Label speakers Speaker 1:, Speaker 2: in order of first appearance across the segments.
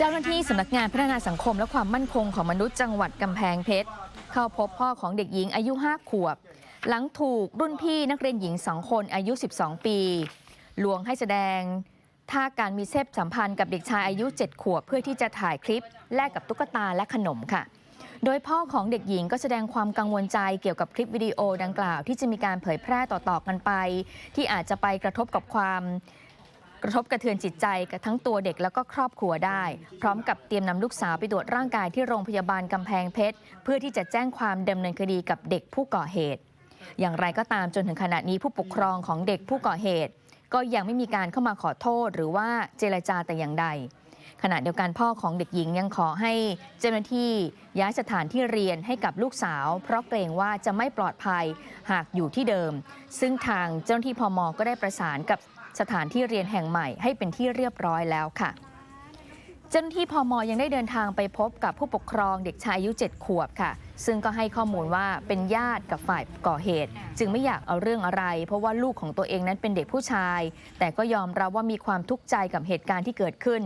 Speaker 1: เจ้าหน้าที่สำนักงานพัฒนาสังคมและความมั่นคงของมนุษย์จังหวัดกำแพงเพชร เข้าพบพ่อของเด็กหญิงอายุ 5 ขวบ หลังถูกรุ่นพี่นักเรียนหญิง2คนอายุ 12 ปี ลวงให้แสดงท่าการมีเซฟสัมพันธ์กับเด็กชายอายุ 7 ขวบ เพื่อที่จะถ่ายคลิปแลกกับตุ๊กตาและขนมค่ะ โดยพ่อของเด็กหญิงก็แสดงความกังวลใจเกี่ยวกับคลิปวิดีโอดังกล่าว ที่จะมีการเผยแพร่ต่อๆกันไป ที่อาจจะไปกระทบกับความ กระทบกระเทือนจิตใจกับทั้งตัวเด็กแล้วก็ครอบครัวได้ พร้อมกับเตรียมนำลูกสาวไปตรวจร่างกายที่โรงพยาบาลกำแพงเพชร เพื่อที่จะแจ้งความดำเนินคดีกับเด็กผู้ก่อเหตุ อย่างไรก็ตามจนถึงขณะนี้ผู้ปกครองของเด็กผู้ก่อเหตุ ก็ยังไม่มีการเข้ามาขอโทษ หรือว่าเจรจาแต่อย่างใด ขณะเดียวกันพ่อของเด็กหญิงยังขอให้เจ้าหน้าที่ย้ายสถานที่เรียนให้กับลูกสาว เพราะเกรงว่าจะไม่ปลอดภัยหากอยู่ที่เดิม ซึ่งทางเจ้าหน้าที่พมก็ได้ประสานกับสถานที่เรียนแห่งใหม่ให้เป็นที่เรียบร้อยแล้วค่ะ เจ้าหน้าที่พมยังได้เดินทางไปพบกับผู้ปกครองเด็กชายอายุ 7 ขวบค่ะ ซึ่งก็ให้ข้อมูลว่าเป็นญาติกับฝ่ายก่อเหตุ จึงไม่อยากเอาเรื่องอะไร เพราะว่าลูกของตัวเองนั้นเป็นเด็กผู้ชาย แต่ก็ยอมรับว่ามีความทุกข์ใจกับเหตุการณ์ที่เกิดขึ้น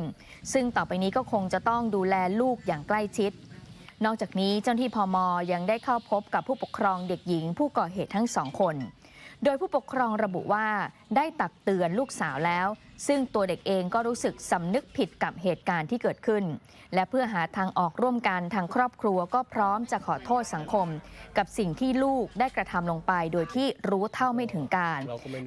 Speaker 1: ซึ่งต่อไปนี้ก็คงจะต้องดูแลลูกอย่างใกล้ชิด นอกจากนี้เจ้าหน้าที่พมยังได้เข้าพบกับผู้ปกครองเด็กหญิง ผู้ก่อเหตุทั้งสองคน โดยผู้ปกครองระบุว่าได้ตักเตือนลูกสาวแล้ว ซึ่งตัวเด็กเองก็รู้สึกสำนึกผิดกับเหตุการณ์ที่เกิดขึ้น และเพื่อหาทางออกร่วมกันทางครอบครัวก็พร้อมจะขอโทษสังคม กับสิ่งที่ลูกได้กระทำลงไป โดยที่รู้เท่าไม่ถึงการ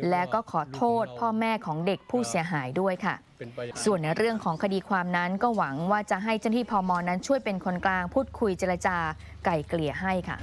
Speaker 1: และก็ขอโทษพ่อแม่ของเด็กผู้เสียหายด้วยค่ะ
Speaker 2: เป็นไปอย่าง
Speaker 1: ส่วนในเรื่องของคดีความนั้นก็หวังว่าจะให้เจ้าหน้าที่พมนั้นช่วยเป็นคนกลางพูดคุยเจรจาไก่เกลี่ยให้ค่ะ